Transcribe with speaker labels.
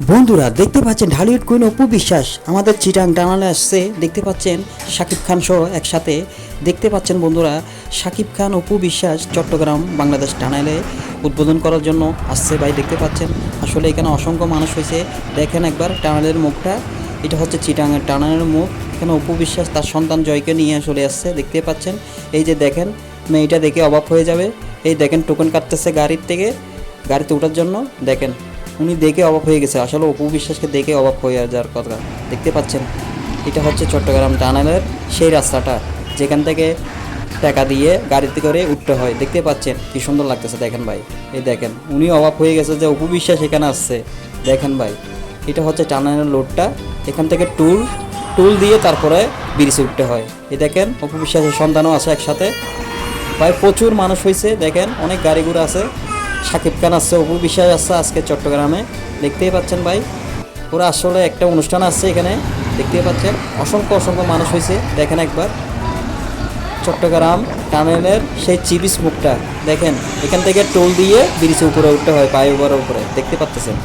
Speaker 1: বন্ধুরা, দেখতে পাচ্ছেন ঢালিউড কুইন অপু বিশ্বাস। আমাদের চিটাং টানালে আসছে। দেখতে পাচ্ছেন শাকিব খান সহ একসাথে। দেখতে পাচ্ছেন বন্ধুরা, শাকিব খান, অপু বিশ্বাস চট্টগ্রাম, বাংলাদেশ টানালে উদ্বোধন করার জন্য আসছে ভাই। দেখতে পাচ্ছেন, আসলে এখানে অসংখ্য মানুষ হয়েছে। দেখেন একবার টানালের মুখটা। এটা হচ্ছে চিটাঙের টানালের মুখ। এখানে অপু বিশ্বাস তার সন্তান জয়কে নিয়ে চলে আসছে। দেখতে পাচ্ছেন, এই যে দেখেন, মেয়েটা দেখে অবাক হয়ে যাবে। এই দেখেন, টোকেন কাটতেছে গাড়ির থেকে। গাড়িতে ওঠার জন্য। দেখেন উনি দেখে অবাক হয়ে গেছে। আসলে অপু বিশ্বাসকে দেখে অবাক হয়ে যাওয়ার কথা। দেখতে পাচ্ছেন? এটা হচ্ছে চট্টগ্রাম টানেলের সেই রাস্তাটা। যেখান থেকে টাকা দিয়ে গাড়িতে করে উঠতে হয়। দেখতে পাচ্ছেন? কি সুন্দর লাগতেছে, দেখেন ভাই। এই দেখেন, উনি অবাক হয়ে গেছে যে অপু বিশ্বাস এখানে আসছে। দেখেন ভাই, এটা হচ্ছে টানেলের লোডটা। এখান থেকে টুল টুল দিয়ে তারপরে ব্রিজে উঠতে হয়। এই দেখেন, অপু বিশ্বাসের সন্তানও আছে একসাথে। ভাই, প্রচুর মানুষ হয়েছে দেখেন, অনেক গাড়ি ঘোড়া আছে। সাকিব খান আসছে অপু বিশ্বাস আসছে আজকে চট্টগ্রামে। দেখতেই পাচ্ছেন ভাই ওরা আসলে একটা অনুষ্ঠান আসছে এখানে, দেখতেই পাচ্ছেন। অসংখ্য অসংখ্য মানুষ হয়েছে, দেখেন একবার। চট্টগ্রাম টানেলের সেই চিবিস মুখটা, দেখেন, এখান থেকে টোল দিয়ে ব্রিজে উপরে উঠতে হয় পায়ে উপরে উপরে, দেখতে পাচ্ছেন।